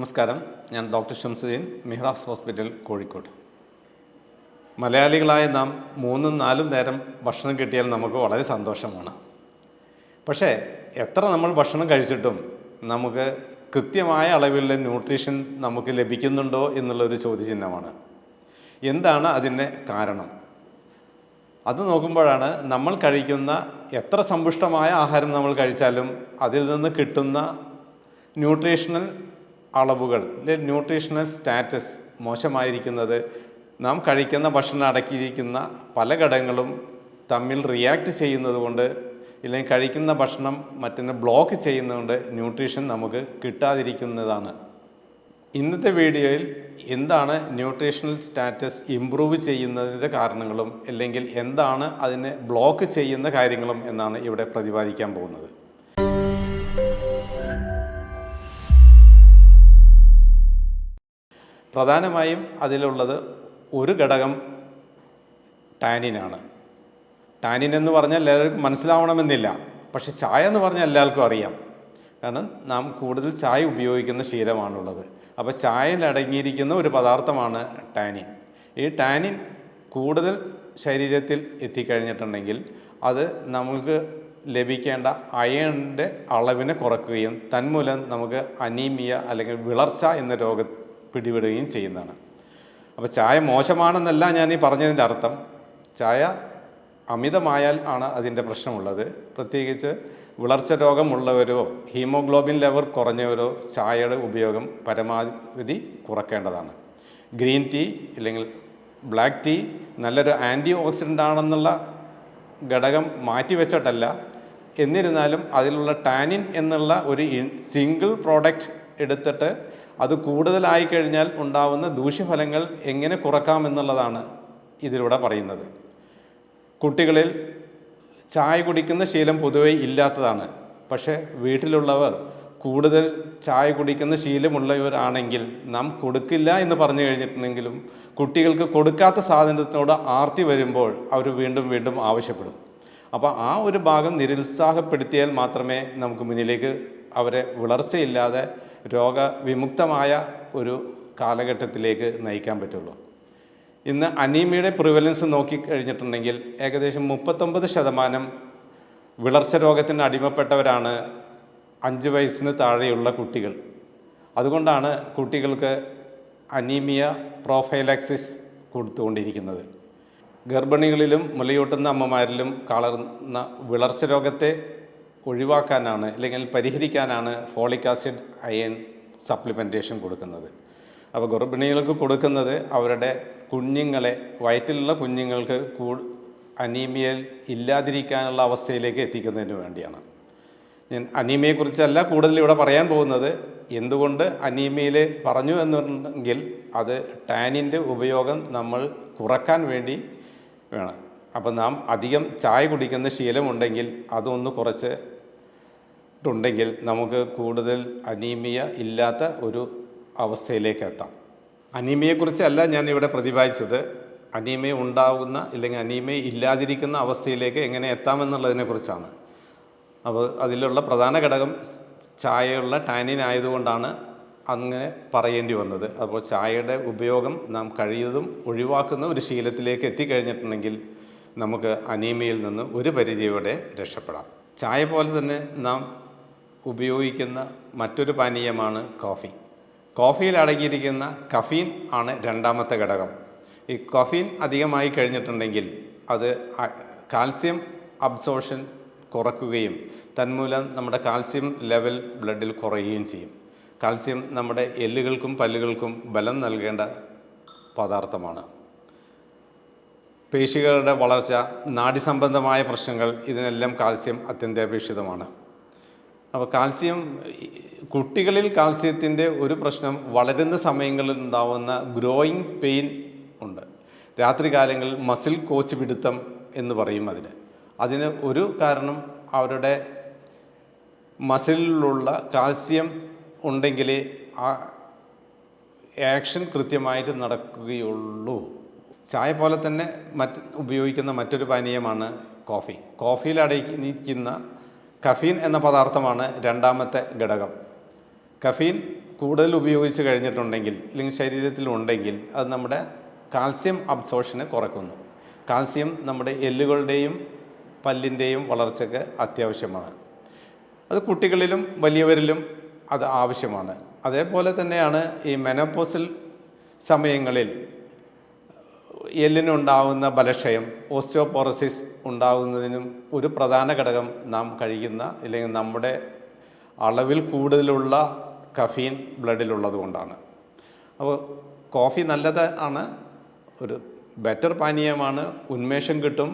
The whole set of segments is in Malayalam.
നമസ്കാരം. ഞാൻ ഡോക്ടർ ഷംസുദ്ദീൻ മിഹ്റാസ് ഹോസ്പിറ്റൽ കോഴിക്കോട്. മലയാളികളായ നാം മൂന്നും നാലും നേരം ഭക്ഷണം കിട്ടിയാൽ നമുക്ക് വളരെ സന്തോഷമാണ്. പക്ഷേ എത്ര നമ്മൾ ഭക്ഷണം കഴിച്ചിട്ടും നമുക്ക് കൃത്യമായ അളവിലുള്ള ന്യൂട്രീഷൻ നമുക്ക് ലഭിക്കുന്നുണ്ടോ എന്നുള്ളൊരു ചോദ്യചിഹ്നമാണ്. എന്താണ് അതിന്റെ കാരണം? അത് നോക്കുമ്പോഴാണ് നമ്മൾ കഴിക്കുന്ന എത്ര സമ്പുഷ്ടമായ ആഹാരം നമ്മൾ കഴിച്ചാലും അതിൽ നിന്ന് കിട്ടുന്ന ന്യൂട്രീഷണൽ അളവുകൾ ന്യൂട്രീഷണൽ സ്റ്റാറ്റസ് മോശമായിരിക്കുന്നത് നാം കഴിക്കുന്ന ഭക്ഷണം അടക്കിയിരിക്കുന്ന പല ഘടകങ്ങളും തമ്മിൽ റിയാക്ട് ചെയ്യുന്നത് കൊണ്ട് ഇല്ലെങ്കിൽ കഴിക്കുന്ന ഭക്ഷണം മറ്റൊന്ന് ബ്ലോക്ക് ചെയ്യുന്നതുകൊണ്ട് ന്യൂട്രീഷൻ നമുക്ക് കിട്ടാതിരിക്കുന്നതാണ്. ഇന്നത്തെ വീഡിയോയിൽ എന്താണ് ന്യൂട്രീഷണൽ സ്റ്റാറ്റസ് ഇംപ്രൂവ് ചെയ്യുന്നതിന്റെ കാരണങ്ങളും അല്ലെങ്കിൽ എന്താണ് അതിനെ ബ്ലോക്ക് ചെയ്യുന്ന കാര്യങ്ങളും എന്നാണ് ഇവിടെ പ്രതിപാദിക്കാൻ പോകുന്നത്. പ്രധാനമായും അതിലുള്ളത് ഒരു ഘടകം ടാനിനാണ്. ടാനിൻ എന്ന് പറഞ്ഞാൽ എല്ലാവർക്കും മനസ്സിലാവണമെന്നില്ല. പക്ഷേ ചായ എന്ന് പറഞ്ഞാൽ എല്ലാവർക്കും അറിയാം. കാരണം നാം കൂടുതൽ ചായ ഉപയോഗിക്കുന്ന ശീലമാണുള്ളത്. അപ്പോൾ ചായയിൽ അടങ്ങിയിരിക്കുന്ന ഒരു പദാർത്ഥമാണ് ടാനിൻ. ഈ ടാനിൻ കൂടുതൽ ശരീരത്തിൽ എത്തിക്കഴിഞ്ഞിട്ടുണ്ടെങ്കിൽ അത് നമുക്ക് ലഭിക്കേണ്ട അയണിന്റെ അളവിനെ കുറക്കുകയും തന്മൂലം നമുക്ക് അനീമിയ അല്ലെങ്കിൽ വിളർച്ച എന്ന രോഗം പിടിപെടുകയും ചെയ്യുന്നതാണ്. അപ്പോൾ ചായ മോശമാണെന്നല്ല ഞാൻ ഈ പറഞ്ഞതിന്റെ അർത്ഥം. ചായ അമിതമായാൽ ആണ് അതിന്റെ പ്രശ്നമുള്ളത്. പ്രത്യേകിച്ച് വിളർച്ച രോഗമുള്ളവരോ ഹീമോഗ്ലോബിൻ ലെവൽ കുറഞ്ഞവരോ ചായയുടെ ഉപയോഗം പരമാവധി കുറക്കേണ്ടതാണ്. ഗ്രീൻ ടീ അല്ലെങ്കിൽ ബ്ലാക്ക് ടീ നല്ലൊരു ആന്റി ഓക്സിഡന്റ് ആണെന്നുള്ള ഘടകം മാറ്റിവെച്ചിട്ടല്ല എന്നിരുന്നാലും അതിലുള്ള ടാനിൻ എന്നുള്ള ഒരു സിംഗിൾ പ്രോഡക്റ്റ് എടുത്തിട്ട് അത് കൂടുതലായി കഴിഞ്ഞാൽ ഉണ്ടാവുന്ന ദൂഷ്യഫലങ്ങൾ എങ്ങനെ കുറക്കാമെന്നുള്ളതാണ് ഇതിലൂടെ പറയുന്നത്. കുട്ടികളിൽ ചായ കുടിക്കുന്ന ശീലം പൊതുവെ ഇല്ലാത്തതാണ്. പക്ഷേ വീട്ടിലുള്ളവർ കൂടുതൽ ചായ കുടിക്കുന്ന ശീലമുള്ളവരാണെങ്കിൽ നാം കൊടുക്കില്ല എന്ന് പറഞ്ഞു കഴിഞ്ഞിട്ടുണ്ടെങ്കിലും കുട്ടികൾക്ക് കൊടുക്കാത്ത സാധനത്തിനോട് ആർത്തി വരുമ്പോൾ അവർ വീണ്ടും വീണ്ടും ആവശ്യപ്പെടും. അപ്പോൾ ആ ഒരു ഭാഗം നിരുത്സാഹപ്പെടുത്തിയാൽ മാത്രമേ നമുക്ക് മുന്നിലേക്ക് അവരെ വിളർച്ചയില്ലാതെ രോഗവിമുക്തമായ ഒരു കാലഘട്ടത്തിലേക്ക് നയിക്കാൻ പറ്റുള്ളൂ. ഇന്ന് അനീമിയുടെ പ്രിവലൻസ് നോക്കിക്കഴിഞ്ഞിട്ടുണ്ടെങ്കിൽ ഏകദേശം മുപ്പത്തൊമ്പത് ശതമാനം വിളർച്ച രോഗത്തിന് അടിമപ്പെട്ടവരാണ് അഞ്ച് വയസ്സിന് താഴെയുള്ള കുട്ടികൾ. അതുകൊണ്ടാണ് കുട്ടികൾക്ക് അനീമിയ പ്രോഫൈലാക്സിസ് കൊടുത്തുകൊണ്ടിരിക്കുന്നത്. ഗർഭിണികളിലും മുലയൂട്ടുന്ന അമ്മമാരിലും കളർന്ന വിളർച്ച രോഗത്തെ ഒഴിവാക്കാനാണ് അല്ലെങ്കിൽ പരിഹരിക്കാനാണ് ഫോളിക് ആസിഡ് അയൺ സപ്ലിമെന്റേഷൻ കൊടുക്കുന്നത്. അപ്പോൾ ഗർഭിണികൾക്ക് കൊടുക്കുന്നത് അവരുടെ കുഞ്ഞുങ്ങളെ വയറ്റിലുള്ള കുഞ്ഞുങ്ങൾക്ക് കൂ അനീമിയൽ ഇല്ലാതിരിക്കാനുള്ള അവസ്ഥയിലേക്ക് എത്തിക്കുന്നതിന് വേണ്ടിയാണ്. ഞാൻ അനീമിയെക്കുറിച്ചല്ല കൂടുതൽ ഇവിടെ പറയാൻ പോകുന്നത്. എന്തുകൊണ്ട് അനീമിയയിൽ പറഞ്ഞു എന്നുണ്ടെങ്കിൽ അത് ടാനിന്റെ ഉപയോഗം നമ്മൾ കുറയ്ക്കാൻ വേണ്ടി വേണം. അപ്പം നാം അധികം ചായ കുടിക്കുന്ന ശീലമുണ്ടെങ്കിൽ അതൊന്ന് കുറച്ച് ഉണ്ടെങ്കിൽ നമുക്ക് കൂടുതൽ അനീമിയ ഇല്ലാത്ത ഒരു അവസ്ഥയിലേക്ക് എത്താം. അനീമിയെക്കുറിച്ചല്ല ഞാൻ ഇവിടെ പ്രതിപാദിച്ചത്. അനീമിയ ഉണ്ടാകുന്ന അല്ലെങ്കിൽ അനീമിയ ഇല്ലാതിരിക്കുന്ന അവസ്ഥയിലേക്ക് എങ്ങനെ എത്താമെന്നുള്ളതിനെക്കുറിച്ചാണ് അപ്പോൾ അതിലുള്ള പ്രധാന ഘടകം ചായയുള്ള ടാനിൻ ആയതുകൊണ്ടാണ് അങ്ങനെ പറയേണ്ടി വന്നത്. അപ്പോൾ ചായയുടെ ഉപയോഗം നാം കഴിയതും ഒഴിവാക്കുന്ന ഒരു ശീലത്തിലേക്ക് എത്തിക്കഴിഞ്ഞിട്ടുണ്ടെങ്കിൽ നമുക്ക് അനീമിയയിൽ നിന്ന് ഒരു പരിധിയോടെ രക്ഷപ്പെടാം. ചായ പോലെ തന്നെ നാം ഉപയോഗിക്കുന്ന മറ്റൊരു പാനീയമാണ് കോഫി. കോഫിയിൽ അടങ്ങിയിരിക്കുന്ന കഫീൻ ആണ് രണ്ടാമത്തെ ഘടകം. ഈ കഫീൻ അധികമായി കഴിഞ്ഞിട്ടുണ്ടെങ്കിൽ അത് കാൽസ്യം അബ്സോർഷൻ കുറക്കുകയും തന്മൂലം നമ്മുടെ കാൽസ്യം ലെവൽ ബ്ലഡിൽ കുറയുകയും ചെയ്യും. കാൽസ്യം നമ്മുടെ എല്ലുകൾക്കും പല്ലുകൾക്കും ബലം നൽകേണ്ട പദാർത്ഥമാണ്. പേശികളുടെ വളർച്ച നാഡി സംബന്ധമായ പ്രശ്നങ്ങൾ ഇതിനെല്ലാം കാൽസ്യം അത്യന്താപേക്ഷിതമാണ്. അപ്പോൾ കാൽസ്യം കുട്ടികളിൽ കാൽസ്യത്തിന്റെ ഒരു പ്രശ്നം വളരുന്ന സമയങ്ങളിൽ ഉണ്ടാവുന്ന ഗ്രോയിങ് പെയിൻ ഉണ്ട്. രാത്രികാലങ്ങളിൽ മസിൽ കോച്ച് പിടുത്തം എന്ന് പറയും അതിന്. അതിന് ഒരു കാരണം അവരുടെ മസിലിലുള്ള കാൽസ്യം ഉണ്ടെങ്കിൽ ആ ആക്ഷൻ കൃത്യമായിട്ട് നടക്കുകയുള്ളൂ. ചായ പോലെ തന്നെ മറ്റ് ഉപയോഗിക്കുന്ന മറ്റൊരു പാനീയമാണ് കോഫി. കോഫിയിൽ അടങ്ങിയിരിക്കുന്ന കഫീൻ എന്ന പദാർത്ഥമാണ് രണ്ടാമത്തെ ഘടകം. കഫീൻ കൂടുതൽ ഉപയോഗിച്ച് കഴിഞ്ഞിട്ടുണ്ടെങ്കിൽ അല്ലെങ്കിൽ ശരീരത്തിൽ ഉണ്ടെങ്കിൽ അത് നമ്മുടെ കാൽസ്യം അബ്സോർഷനെ കുറയ്ക്കുന്നു കാൽസ്യം നമ്മുടെ എല്ലുകളുടെയും പല്ലിന്റെയും വളർച്ചയ്ക്ക് അത്യാവശ്യമാണ്. അത് കുട്ടികളിലും വലിയവരിലും അത് ആവശ്യമാണ്. അതേപോലെ തന്നെയാണ് ഈ മെനോപോസൽ സമയങ്ങളിൽ എല്ലിനുണ്ടാവുന്ന ബലക്ഷയം ഓസ്റ്റിയോപോറസിസ് ഉണ്ടാകുന്നതിനും ഒരു പ്രധാന ഘടകം നാം കഴിക്കുന്ന അല്ലെങ്കിൽ നമ്മുടെ അളവിൽ കൂടുതലുള്ള കഫീൻ ബ്ലഡിലുള്ളത് കൊണ്ടാണ്. അപ്പോൾ കോഫി നല്ലത് ആണ് ഒരു ബെറ്റർ പാനീയമാണ് ഉന്മേഷം കിട്ടും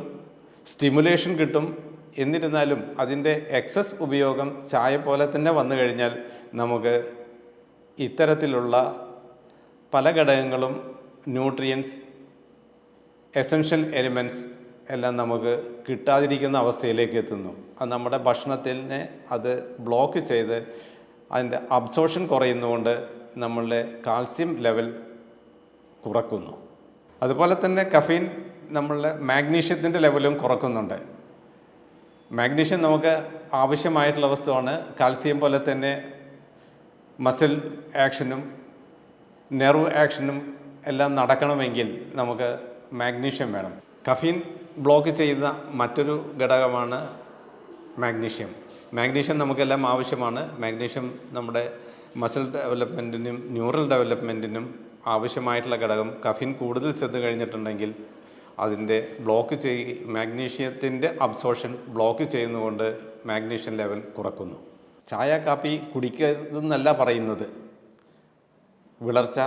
സ്റ്റിമുലേഷൻ കിട്ടും. എന്നിരുന്നാലും അതിന്റെ എക്സസ് ഉപയോഗം ചായ പോലെ തന്നെ വന്നു കഴിഞ്ഞാൽ നമുക്ക് ഇത്തരത്തിലുള്ള പല ഘടകങ്ങളും ന്യൂട്രിയൻസ് എസൻഷ്യൽ എലിമെന്റ്സ് എല്ലാം നമുക്ക് കിട്ടാതിരിക്കുന്ന അവസ്ഥയിലേക്ക് എത്തുന്നു. അത് നമ്മുടെ ഭക്ഷണത്തിനെ അത് ബ്ലോക്ക് ചെയ്ത് അതിന്റെ അബ്സോർഷൻ കുറയുന്നതുകൊണ്ട് നമ്മളുടെ കാൽസ്യം ലെവൽ കുറക്കുന്നു. അതുപോലെ തന്നെ കഫീൻ നമ്മളുടെ മാഗ്നീഷ്യത്തിന്റെ ലെവലും കുറക്കുന്നുണ്ട്. മാഗ്നീഷ്യം നമുക്ക് ആവശ്യമായിട്ടുള്ള വസ്തുവാണ്. കാൽസ്യം പോലെ തന്നെ മസിൽ ആക്ഷനും നെർവ് ആക്ഷനും എല്ലാം നടക്കണമെങ്കിൽ നമുക്ക് മാഗ്നീഷ്യം വേണം. കഫീൻ ബ്ലോക്ക് ചെയ്യുന്ന മറ്റൊരു ഘടകമാണ് മാഗ്നീഷ്യം മാഗ്നീഷ്യം നമുക്കെല്ലാം ആവശ്യമാണ്. മാഗ്നീഷ്യം നമ്മുടെ മസിൽ ഡെവലപ്മെന്റിനും ന്യൂറൽ ഡെവലപ്മെന്റിനും ആവശ്യമായിട്ടുള്ള ഘടകം. കഫീൻ കൂടുതൽ ചെന്ന് കഴിഞ്ഞിട്ടുണ്ടെങ്കിൽ അതിന്റെ ബ്ലോക്ക് ചെയ് മാഗ്നീഷ്യത്തിന്റെ അബ്സോർഷൻ ബ്ലോക്ക് ചെയ്യുന്നതുകൊണ്ട് മാഗ്നീഷ്യം ലെവൽ കുറക്കുന്നു. ചായ കാപ്പി കുടിക്കരുതെന്നല്ല പറയുന്നത്. വിളർച്ച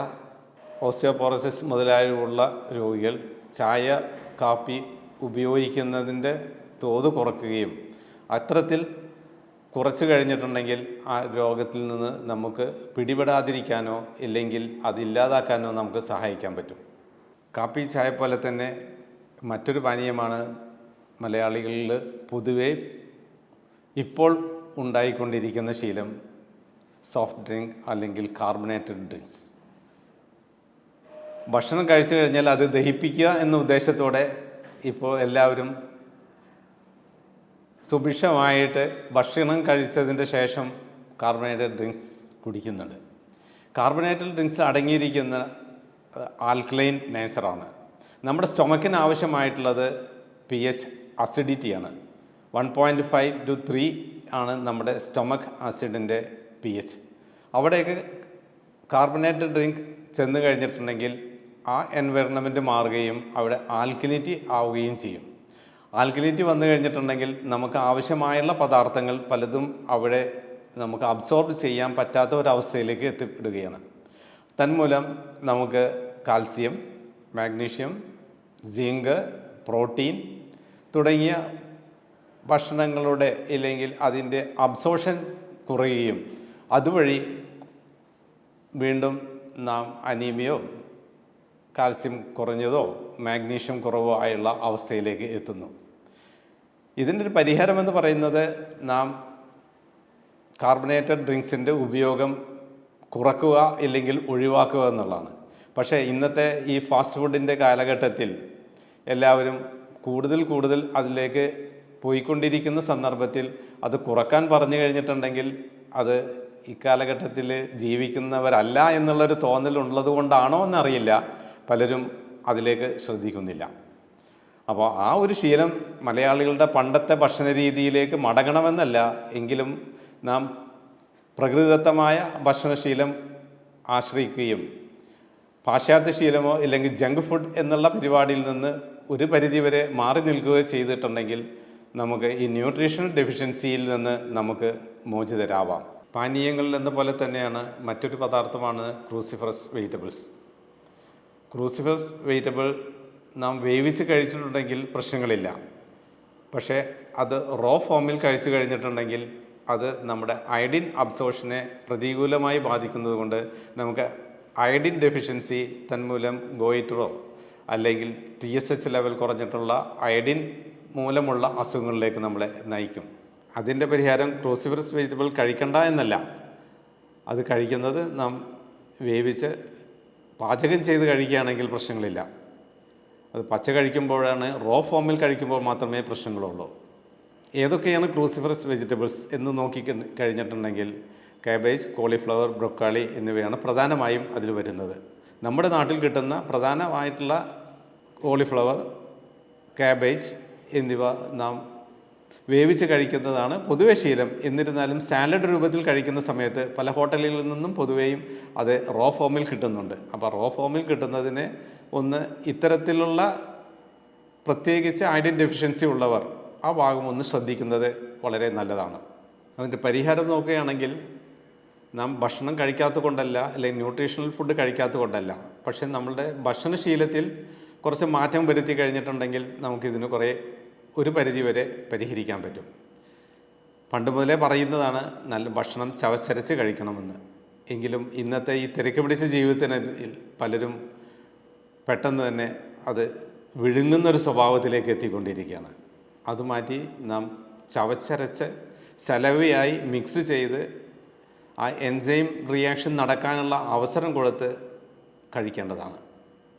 ഓസ്റ്റിയോപോറസിസ് മുതലായുള്ള രോഗികൾ ചായ കാപ്പി ഉപയോഗിക്കുന്നതിന്റെ തോത് കുറയ്ക്കുകയും അത്തരത്തിൽ കുറച്ച് കഴിഞ്ഞിട്ടുണ്ടെങ്കിൽ ആ രോഗത്തിൽ നിന്ന് നമുക്ക് പിടിപെടാതിരിക്കാനോ ഇല്ലെങ്കിൽ അതില്ലാതാക്കാനോ നമുക്ക് സഹായിക്കാൻ പറ്റും. കാപ്പി ചായ പോലെ തന്നെ മറ്റൊരു പാനീയമാണ് മലയാളികളിൽ പൊതുവെ ഇപ്പോൾ ഉണ്ടായിക്കൊണ്ടിരിക്കുന്ന ശീലം സോഫ്റ്റ് ഡ്രിങ്ക് അല്ലെങ്കിൽ കാർബണേറ്റഡ് ഡ്രിങ്ക്സ്. ഭക്ഷണം കഴിച്ചു കഴിഞ്ഞാൽ അത് ദഹിപ്പിക്കുക എന്ന ഉദ്ദേശത്തോടെ ഇപ്പോൾ എല്ലാവരും സുഭിക്ഷമായിട്ട് ഭക്ഷണം കഴിച്ചതിന്റെ ശേഷം കാർബണേറ്റഡ് ഡ്രിങ്ക്സ് കുടിക്കുന്നുണ്ട്. കാർബണേറ്റഡ് ഡ്രിങ്ക്സ് അടങ്ങിയിരിക്കുന്ന ആൽക്കലൈൻ നേച്ചറാണ് നമ്മുടെ സ്റ്റൊമക്കിന് ആവശ്യമായിട്ടുള്ളത് P H അസിഡിറ്റിയാണ് one point five two three ആണ് നമ്മുടെ സ്റ്റൊമക് ആസിഡിന്റെ പി എച്ച് അവിടെയൊക്കെ കാർബണേറ്റഡ് ഡ്രിങ്ക് ചെന്ന് കഴിഞ്ഞിട്ടുണ്ടെങ്കിൽ ആ എൻവയറമെന്റ് മാറുകയും അവിടെ ആൽക്കലിറ്റി ആവുകയും ചെയ്യും. ആൽക്കലിറ്റി വന്നു കഴിഞ്ഞിട്ടുണ്ടെങ്കിൽ നമുക്ക് ആവശ്യമായുള്ള പദാർത്ഥങ്ങൾ പലതും അവിടെ നമുക്ക് അബ്സോർബ് ചെയ്യാൻ പറ്റാത്ത ഒരവസ്ഥയിലേക്ക് എത്തിപ്പെടുകയാണ്. തന്മൂലം നമുക്ക് കാൽസ്യം മാഗ്നീഷ്യം സിങ്ക് പ്രോട്ടീൻ തുടങ്ങിയ ഭക്ഷണങ്ങളുടെ ഇല്ലെങ്കിൽ അതിന്റെ അബ്സോർഷൻ കുറയുകയും അതുവഴി വീണ്ടും നാം അനീമിയോ കാൽസ്യം കുറഞ്ഞതോ മാഗ്നീഷ്യം കുറവോ ആയുള്ള അവസ്ഥയിലേക്ക് എത്തുന്നു. ഇതിന്റെ ഒരു പരിഹാരമെന്ന് പറയുന്നത് നാം കാർബണേറ്റഡ് ഡ്രിങ്ക്സിന്റെ ഉപയോഗം കുറക്കുക ഇല്ലെങ്കിൽ ഒഴിവാക്കുക എന്നുള്ളതാണ്. പക്ഷേ ഇന്നത്തെ ഈ ഫാസ്റ്റ് ഫുഡിന്റെ കാലഘട്ടത്തിൽ എല്ലാവരും കൂടുതൽ കൂടുതൽ അതിലേക്ക് പോയിക്കൊണ്ടിരിക്കുന്ന സന്ദർഭത്തിൽ അത് കുറയ്ക്കാൻ പറഞ്ഞു കഴിഞ്ഞിട്ടുണ്ടെങ്കിൽ അത് ഇക്കാലഘട്ടത്തിൽ ജീവിക്കുന്നവരല്ല എന്നുള്ളൊരു തോന്നലുള്ളത് കൊണ്ടാണോ എന്നറിയില്ല. പലരും അതിലേക്ക് ശ്രദ്ധിക്കുന്നില്ല. അപ്പോൾ ആ ഒരു ശീലം മലയാളികളുടെ പണ്ടത്തെ ഭക്ഷണ രീതിയിലേക്ക് മടങ്ങണമെന്നല്ല എങ്കിലും നാം പ്രകൃതിദത്തമായ ഭക്ഷണശീലം ആശ്രയിക്കുകയും പാശ്ചാത്യ ശീലമോ ഇല്ലെങ്കിൽ ജങ്ക് ഫുഡ് എന്നുള്ള പരിപാടിയിൽ നിന്ന് ഒരു പരിധിവരെ മാറി നിൽക്കുകയോ ചെയ്തിട്ടുണ്ടെങ്കിൽ നമുക്ക് ഈ ന്യൂട്രീഷണൽ ഡെഫിഷ്യൻസിയിൽ നിന്ന് നമുക്ക് മോചിതരാവാം. പാനീയങ്ങളിൽ എന്ന പോലെ തന്നെയാണ് മറ്റൊരു പദാർത്ഥമാണ് ക്രൂസിഫറസ് വെജിറ്റബിൾസ്. ക്രൂസിഫറസ് വെജിറ്റബിൾ നാം വേവിച്ച് കഴിച്ചിട്ടുണ്ടെങ്കിൽ പ്രശ്നങ്ങളില്ല. പക്ഷേ അത് റോ ഫോമിൽ കഴിച്ചു കഴിഞ്ഞിട്ടുണ്ടെങ്കിൽ അത് നമ്മുടെ അയഡിൻ അബ്സോർഷനെ പ്രതികൂലമായി ബാധിക്കുന്നത് കൊണ്ട് നമുക്ക് അയഡിൻ ഡെഫിഷ്യൻസി തന്മൂലം ഗോയിറ്ററോ അല്ലെങ്കിൽ ടി എസ് എച്ച് ലെവൽ കുറഞ്ഞിട്ടുള്ള അയഡിൻ മൂലമുള്ള അസുഖങ്ങളിലേക്ക് നമ്മളെ നയിക്കും. അതിന്റെ പരിഹാരം ക്രോസിഫറസ് വെജിറ്റബിൾ കഴിക്കണ്ട എന്നല്ല. അത് കഴിക്കുന്നത് നാം വേവിച്ച് പാചകം ചെയ്ത് കഴിക്കുകയാണെങ്കിൽ പ്രശ്നങ്ങളില്ല. അത് പച്ച കഴിക്കുമ്പോഴാണ് റോ ഫോമിൽ കഴിക്കുമ്പോൾ മാത്രമേ പ്രശ്നങ്ങളുള്ളൂ. ഏതൊക്കെയാണ് ക്രൂസിഫറസ് വെജിറ്റബിൾസ് എന്ന് നോക്കി കഴിഞ്ഞിട്ടുണ്ടെങ്കിൽ കാബേജ് കോളിഫ്ലവർ ബ്രൊക്കാളി എന്നിവയാണ് പ്രധാനമായും അതിൽ വരുന്നത്. നമ്മുടെ നാട്ടിൽ കിട്ടുന്ന പ്രധാനമായിട്ടുള്ള കോളിഫ്ലവർ കാബേജ് എന്നിവ നാം വേവിച്ച് കഴിക്കുന്നതാണ് പൊതുവെ ശീലം. എന്നിരുന്നാലും സാലഡ് രൂപത്തിൽ കഴിക്കുന്ന സമയത്ത് പല ഹോട്ടലുകളിൽ നിന്നും പൊതുവെയും അത് റോ ഫോമിൽ കിട്ടുന്നുണ്ട്. അപ്പോൾ റോ ഫോമിൽ കിട്ടുന്നതിന് ഒന്ന് ഇത്തരത്തിലുള്ള പ്രത്യേകിച്ച് അയഡിൻ ഡെഫിഷ്യൻസി ഉള്ളവർ ആ ഭാഗം ഒന്ന് ശ്രദ്ധിക്കുന്നത് വളരെ നല്ലതാണ്. അതിന്റെ പരിഹാരം നോക്കുകയാണെങ്കിൽ നാം ഭക്ഷണം കഴിക്കാത്ത കൊണ്ടല്ല അല്ലെങ്കിൽ ന്യൂട്രീഷണൽ ഫുഡ് കഴിക്കാത്ത കൊണ്ടല്ല പക്ഷേ നമ്മളുടെ ഭക്ഷണശീലത്തിൽ കുറച്ച് മാറ്റം വരുത്തി കഴിഞ്ഞിട്ടുണ്ടെങ്കിൽ നമുക്കിതിന് കുറേ ഒരു പരിധിവരെ പരിഹരിക്കാൻ പറ്റും. പണ്ട് മുതലേ പറയുന്നതാണ് നല്ല ഭക്ഷണം ചവച്ചരച്ച് കഴിക്കണമെന്ന്. എങ്കിലും ഇന്നത്തെ ഈ തിരക്ക് പിടിച്ച ജീവിതത്തിന് പലരും പെട്ടെന്ന് തന്നെ അത് വിഴുങ്ങുന്നൊരു സ്വഭാവത്തിലേക്ക് എത്തിക്കൊണ്ടിരിക്കുകയാണ്. അത് മാറ്റി നാം ചവച്ചരച്ച് സലവയായി മിക്സ് ചെയ്ത് ആ എൻസൈം റിയാക്ഷൻ നടക്കാനുള്ള അവസരം കൊടുത്ത് കഴിക്കേണ്ടതാണ്.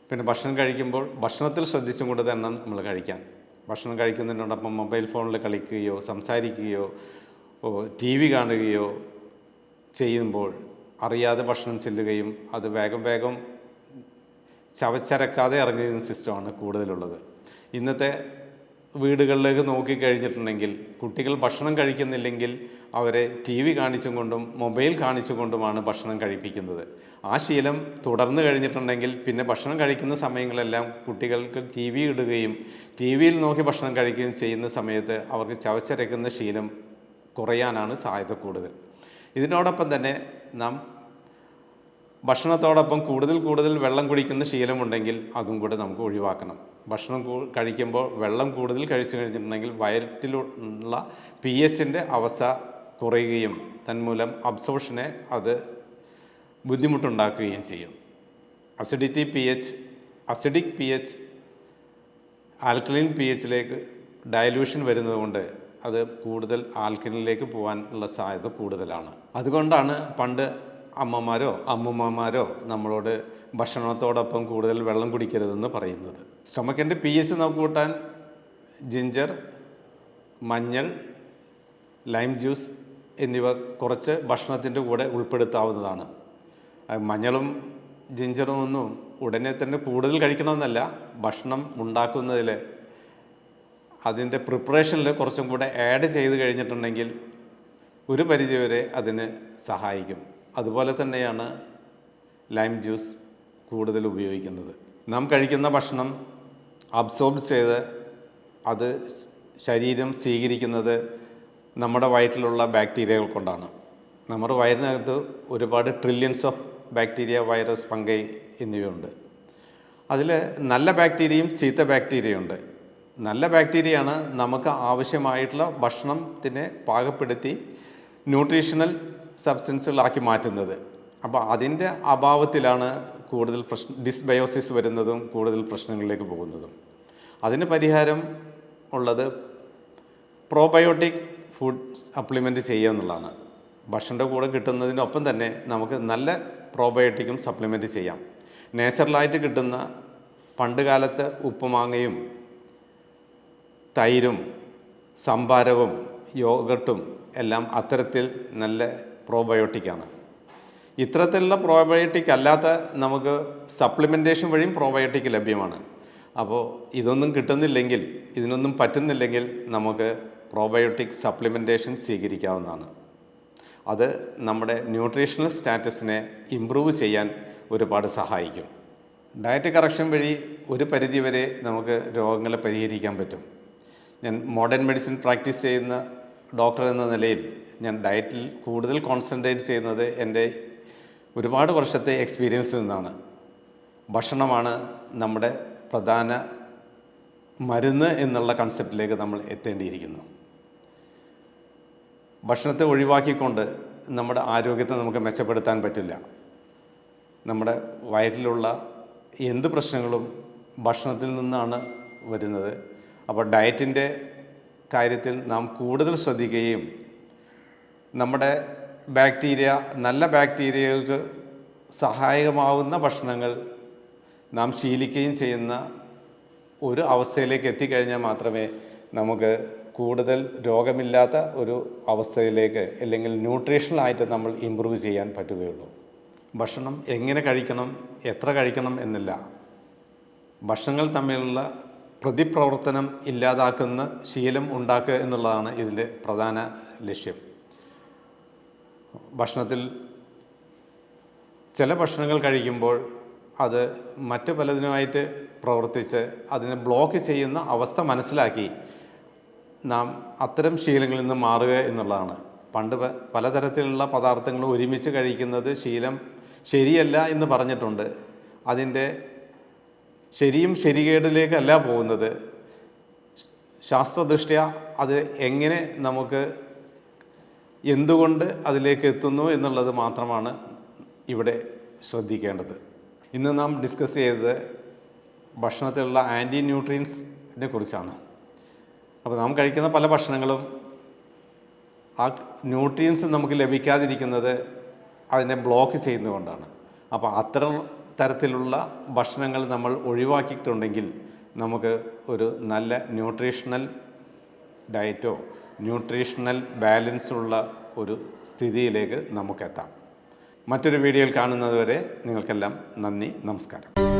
പിന്നെ ഭക്ഷണം കഴിക്കുമ്പോൾ ഭക്ഷണത്തിൽ ശ്രദ്ധിച്ചും കൊണ്ട് തന്നെ നമ്മൾ കഴിക്കാം. ഭക്ഷണം കഴിക്കുന്നതിനോടൊപ്പം മൊബൈൽ ഫോണിൽ കളിക്കുകയോ സംസാരിക്കുകയോ ടി വി കാണുകയോ ചെയ്യുമ്പോൾ അറിയാതെ ഭക്ഷണം ചെല്ലുകയും അത് വേഗം വേഗം ചവച്ചരക്കാതെ ഇറങ്ങുന്ന സിസ്റ്റമാണ് കൂടുതലുള്ളത്. ഇന്നത്തെ വീടുകളിലേക്ക് നോക്കിക്കഴിഞ്ഞിട്ടുണ്ടെങ്കിൽ കുട്ടികൾ ഭക്ഷണം കഴിക്കുന്നില്ലെങ്കിൽ അവരെ ടി വി കാണിച്ചും കൊണ്ടും മൊബൈൽ കാണിച്ചും കൊണ്ടുമാണ് ഭക്ഷണം കഴിപ്പിക്കുന്നത്. ആ ശീലം തുടർന്നു കഴിഞ്ഞിട്ടുണ്ടെങ്കിൽ പിന്നെ ഭക്ഷണം കഴിക്കുന്ന സമയങ്ങളെല്ലാം കുട്ടികൾക്ക് ടി വി ഇടുകയും ടി വിയിൽ നോക്കി ഭക്ഷണം കഴിക്കുകയും ചെയ്യുന്ന സമയത്ത് അവർക്ക് ചവച്ചരയ്ക്കുന്ന ശീലം കുറയാനാണ് സാധ്യത കൂടുതൽ. ഇതിനോടൊപ്പം തന്നെ നാം ഭക്ഷണത്തോടൊപ്പം കൂടുതൽ കൂടുതൽ വെള്ളം കുടിക്കുന്ന ശീലമുണ്ടെങ്കിൽ അതും കൂടെ നമുക്ക് ഒഴിവാക്കണം. ഭക്ഷണം കഴിക്കുമ്പോൾ വെള്ളം കൂടുതൽ കഴിച്ചു കഴിഞ്ഞിട്ടുണ്ടെങ്കിൽ വയറ്റിലുള്ള പി എച്ചിന്റെ അവസ്ഥ കുറയുകയും തന്മൂലം അബ്സോർഷനെ അത് ബുദ്ധിമുട്ടുണ്ടാക്കുകയും ചെയ്യും. Acidity P H acidic P H alkaline P എച്ചിലേക്ക് dilution വരുന്നതുകൊണ്ട് അത് കൂടുതൽ ആൽക്കലിനിലേക്ക് പോകാനുള്ള സാധ്യത കൂടുതലാണ്. അതുകൊണ്ടാണ് പണ്ട് അമ്മമാരോ അമ്മുമ്മമാരോ നമ്മളോട് ഭക്ഷണത്തോടൊപ്പം കൂടുതൽ വെള്ളം കുടിക്കരുതെന്ന് പറയുന്നത്. സ്റ്റൊമക്കിന്റെ പി എച്ച് നമുക്ക് കൂട്ടാൻ ജിഞ്ചർ മഞ്ഞൾ ലൈം ജ്യൂസ് എന്നിവ കുറച്ച് ഭക്ഷണത്തിന്റെ കൂടെ ഉൾപ്പെടുത്താവുന്നതാണ്. മഞ്ഞളും ജിഞ്ചറും ഒന്നും ഉടനെ തന്നെ കൂടുതൽ കഴിക്കണമെന്നല്ല ഭക്ഷണം ഉണ്ടാക്കുന്നതിൽ അതിന്റെ പ്രിപ്പറേഷനിൽ കുറച്ചും കൂടെ ആഡ് ചെയ്ത് കഴിഞ്ഞിട്ടുണ്ടെങ്കിൽ ഒരു പരിധിവരെ അതിന് സഹായിക്കും. അതുപോലെ തന്നെയാണ് ലൈം ജ്യൂസ് കൂടുതൽ ഉപയോഗിക്കുന്നത്. നാം കഴിക്കുന്ന ഭക്ഷണം അബ്സോർബ് ചെയ്ത് അത് ശരീരം സ്വീകരിക്കുന്നത് നമ്മുടെ വയറ്റിലുള്ള ബാക്ടീരിയകൾ കൊണ്ടാണ്. നമ്മുടെ വയറിനകത്ത് ഒരുപാട് trillions of bacteria virus fungi എന്നിവയുണ്ട്. അതിൽ നല്ല ബാക്ടീരിയയും ചീത്ത ബാക്ടീരിയയുണ്ട് നല്ല ബാക്ടീരിയയാണ് നമുക്ക് ആവശ്യമായിട്ടുള്ള ഭക്ഷണത്തിനെ പാകപ്പെടുത്തി ന്യൂട്രീഷണൽ സബ്സ്റ്റൻസുകളാക്കി മാറ്റുന്നത്. അപ്പോൾ അതിന്റെ അഭാവത്തിലാണ് കൂടുതൽ പ്രശ്ന ഡിസ്ബയോസിസ് വരുന്നതും കൂടുതൽ പ്രശ്നങ്ങളിലേക്ക് പോകുന്നതും. അതിന് പരിഹാരം ഉള്ളത് പ്രോബയോട്ടിക് ഫുഡ് സപ്ലിമെന്റ് ചെയ്യുക എന്നുള്ളതാണ്. ഭക്ഷണത്തിന്റെ കൂടെ കിട്ടുന്നതിനൊപ്പം തന്നെ നമുക്ക് നല്ല പ്രോബയോട്ടിക്കും സപ്ലിമെന്റ് ചെയ്യാം. നേച്ചുറലായിട്ട് കിട്ടുന്ന പണ്ട് കാലത്ത് ഉപ്പുമാങ്ങയും തൈരും സംഭാരവും യോഗട്ടും എല്ലാം അത്തരത്തിൽ നല്ല പ്രോബയോട്ടിക്കാണ് ഇത്തരത്തിലുള്ള പ്രോബയോട്ടിക് അല്ലാത്ത നമുക്ക് സപ്ലിമെന്റേഷൻ വഴിയും പ്രോബയോട്ടിക് ലഭ്യമാണ്. അപ്പോൾ ഇതൊന്നും കിട്ടുന്നില്ലെങ്കിൽ ഇതിനൊന്നും പറ്റുന്നില്ലെങ്കിൽ നമുക്ക് പ്രോബയോട്ടിക് സപ്ലിമെന്റേഷൻ സ്വീകരിക്കാവുന്നതാണ്. അത് നമ്മുടെ ന്യൂട്രീഷണൽ സ്റ്റാറ്റസിനെ ഇമ്പ്രൂവ് ചെയ്യാൻ ഒരുപാട് സഹായിക്കും. ഡയറ്റ് കറക്ഷൻ വഴി ഒരു പരിധിവരെ നമുക്ക് രോഗങ്ങളെ പരിഹരിക്കാൻ പറ്റും. ഞാൻ മോഡേൺ മെഡിസിൻ പ്രാക്ടീസ് ചെയ്യുന്ന ഡോക്ടർ എന്ന നിലയിൽ ഞാൻ ഡയറ്റിൽ കൂടുതൽ കോൺസെൻട്രേറ്റ് ചെയ്യുന്നത് എന്റെ ഒരുപാട് വർഷത്തെ എക്സ്പീരിയൻസിൽ നിന്നാണ്. ഭക്ഷണമാണ് നമ്മുടെ പ്രധാന മരുന്ന് എന്നുള്ള കൺസെപ്റ്റിലേക്ക് നമ്മൾ എത്തേണ്ടിയിരിക്കുന്നു. ഭക്ഷണത്തെ ഒഴിവാക്കിക്കൊണ്ട് നമ്മുടെ ആരോഗ്യത്തെ നമുക്ക് മെച്ചപ്പെടുത്താൻ പറ്റില്ല. നമ്മുടെ വയറ്റിലുള്ള എന്ത് പ്രശ്നങ്ങളും ഭക്ഷണത്തിൽ നിന്നാണ് വരുന്നത്. അപ്പോൾ ഡയറ്റിന്റെ കാര്യത്തിൽ നാം കൂടുതൽ ശ്രദ്ധിക്കുകയും നമ്മുടെ ബാക്ടീരിയ നല്ല ബാക്ടീരിയകൾക്ക് സഹായകമാവുന്ന ഭക്ഷണങ്ങൾ നാം ശീലിക്കുകയും ചെയ്യുന്ന ഒരു അവസ്ഥയിലേക്ക് എത്തിക്കഴിഞ്ഞാൽ മാത്രമേ നമുക്ക് കൂടുതൽ രോഗമില്ലാത്ത ഒരു അവസ്ഥയിലേക്ക് അല്ലെങ്കിൽ ന്യൂട്രീഷണലായിട്ട് നമ്മൾ ഇമ്പ്രൂവ് ചെയ്യാൻ പറ്റുകയുള്ളൂ. ഭക്ഷണം എങ്ങനെ കഴിക്കണം എത്ര കഴിക്കണം എന്നില്ല. ഭക്ഷണങ്ങൾ തമ്മിലുള്ള പ്രതിപ്രവർത്തനം ഇല്ലാതാക്കുന്ന ശീലം ഉണ്ടാക്കുക എന്നുള്ളതാണ് ഇതിന്റെ പ്രധാന ലക്ഷ്യം. ഭക്ഷണത്തിൽ ചില ഭക്ഷണങ്ങൾ കഴിക്കുമ്പോൾ അത് മറ്റു പലതിനുമായിട്ട് പ്രവർത്തിച്ച് അതിനെ ബ്ലോക്ക് ചെയ്യുന്ന അവസ്ഥ മനസ്സിലാക്കി നാം അത്തരം ശീലങ്ങളിൽ നിന്ന് മാറുക എന്നുള്ളതാണ്. പണ്ട് പലതരത്തിലുള്ള പദാർത്ഥങ്ങൾ ഒരുമിച്ച് കഴിക്കുന്നത് ശീലം ശരിയല്ല എന്ന് പറഞ്ഞിട്ടുണ്ട്. അതിന്റെ ശരിയും ശരികേടിലേക്കല്ല പോകുന്നത്. ശാസ്ത്രദൃഷ്ട്യ അത് എങ്ങനെ നമുക്ക് എന്തുകൊണ്ട് അതിലേക്ക് എത്തുന്നു എന്നുള്ളത് മാത്രമാണ് ഇവിടെ ശ്രദ്ധിക്കേണ്ടത്. ഇന്ന് നാം ഡിസ്കസ് ചെയ്തത് ഭക്ഷണത്തിലുള്ള ആന്റി ന്യൂട്രിയൻസിനെ കുറിച്ചാണ്. അപ്പോൾ നാം കഴിക്കുന്ന പല ഭക്ഷണങ്ങളും ആ ന്യൂട്രിയൻസ് നമുക്ക് ലഭിക്കാതിരിക്കുന്നത് അതിനെ ബ്ലോക്ക് ചെയ്യുന്നതുകൊണ്ടാണ്. അപ്പോൾ അത്തരം തരത്തിലുള്ള ഭക്ഷണങ്ങൾ നമ്മൾ ഒഴിവാക്കിയിട്ടുണ്ടെങ്കിൽ നമുക്ക് ഒരു നല്ല ന്യൂട്രീഷണൽ ഡയറ്റോ ന്യൂട്രീഷണൽ ബാലൻസുള്ള ഒരു സ്ഥിതിയിലേക്ക് നമുക്കെത്താം. മറ്റൊരു വീഡിയോയിൽ കാണുന്നതുവരെ നിങ്ങൾക്കെല്ലാം നന്ദി നമസ്കാരം.